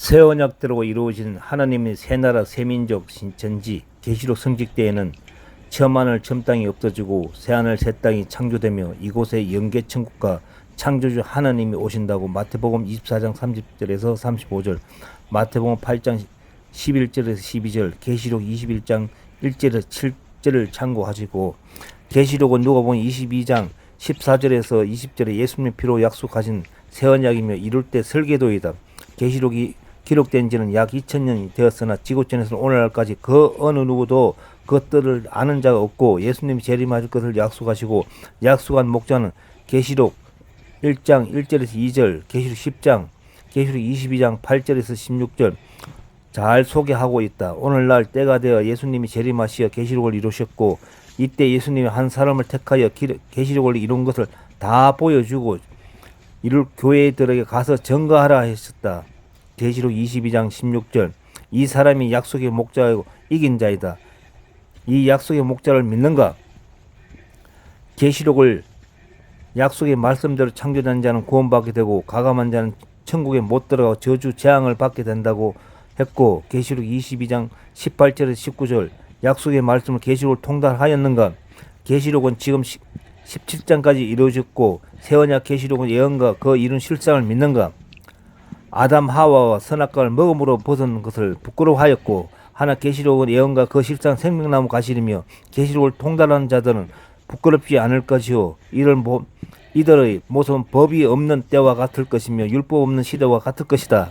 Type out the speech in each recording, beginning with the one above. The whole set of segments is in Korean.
새 언약대로 이루어진 하나님의 새 나라 새 민족 신천지 계시록 성직 때에는 처만을 첨 땅이 없어지고 새하늘 새 땅이 창조되며 이곳에 영계 천국과 창조주 하나님이 오신다고 마태복음 24장 30절에서 35절, 마태복음 8장 11절에서 12절, 계시록 21장 1절에서 7절을 참고하시고 계시록은 누가복음 22장 14절에서 20절에 예수님의 피로 약속하신 새 언약이며 이룰 때 설계도이다. 계시록이 기록된 지는 약 2000년이 되었으나 지구촌에서는 오늘날까지 그 어느 누구도 그것들을 아는 자가 없고 예수님이 재림하실 것을 약속하시고 약속한 목자는 계시록 1장 1절에서 2절, 계시록 10장, 계시록 22장 8절에서 16절 잘 소개하고 있다. 오늘날 때가 되어 예수님이 재림하시어 계시록을 이루셨고 이때 예수님이 한 사람을 택하여 기- 계시록을 이룬 것을 다 보여주고 이를 교회들에게 가서 증거하라 하셨다. 계시록 22장 16절 이 사람이 약속의 목자이고 이긴 자이다. 이 약속의 목자를 믿는가? 계시록을 약속의 말씀대로 창조된 자는 구원받게 되고 가감한 자는 천국에 못 들어가 저주 재앙을 받게 된다고 했고 계시록 22장 18절에서 19절 약속의 말씀을 계시록을 통달하였는가? 계시록은 지금 17장까지 이루어졌고 세언약 계시록은 예언과 그 이룬 실상을 믿는가? 아담 하와와 선악과를 먹음으로 벗은 것을 부끄러워하였고 하나 계시록은 예언과 그 실상 생명나무 가시리며 계시록을 통달하는 자들은 부끄럽지 않을 것이요 이를 모, 이들의 모습은 법이 없는 때와 같을 것이며 율법 없는 시대와 같을 것이다.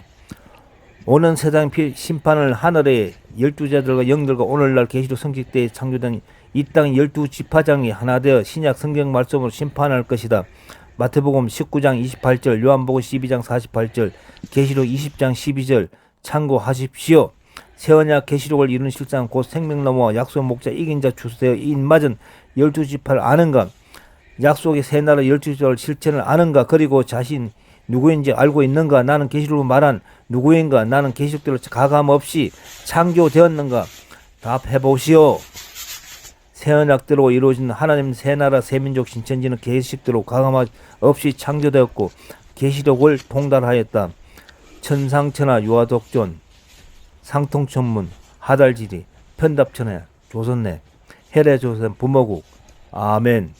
오는 세상 피- 심판을 하늘의 열두 자들과 영들과 오늘날 계시록 성직 때에 창조된 이 땅 열두 지파장이 하나 되어 신약 성경 말씀으로 심판할 것이다. 마태복음 19장 28절, 요한복음 12장 48절, 계시록 20장 12절 참고하십시오. 세언약 계시록을 이룬 실상 곧 생명나무와 약속 목자 이긴 자 주세요. 인맞은 열두 지파를 아는가? 약속의 새 나라 열두 지파를 실천을 아는가? 그리고 자신 누구인지 알고 있는가? 나는 계시록으로 말한 누구인가? 나는 계시록대로 가감 없이 창조되었는가? 답해 보시오. 새 언약대로 이루어진 하나님 새 나라 새 민족 신천지는 계시록대로 가감 없이 창조되었고 계시록을 통달하였다. 천상천하 유아독존 상통천문 하달지리 편답천하 조선내 해례조선 부모국 아멘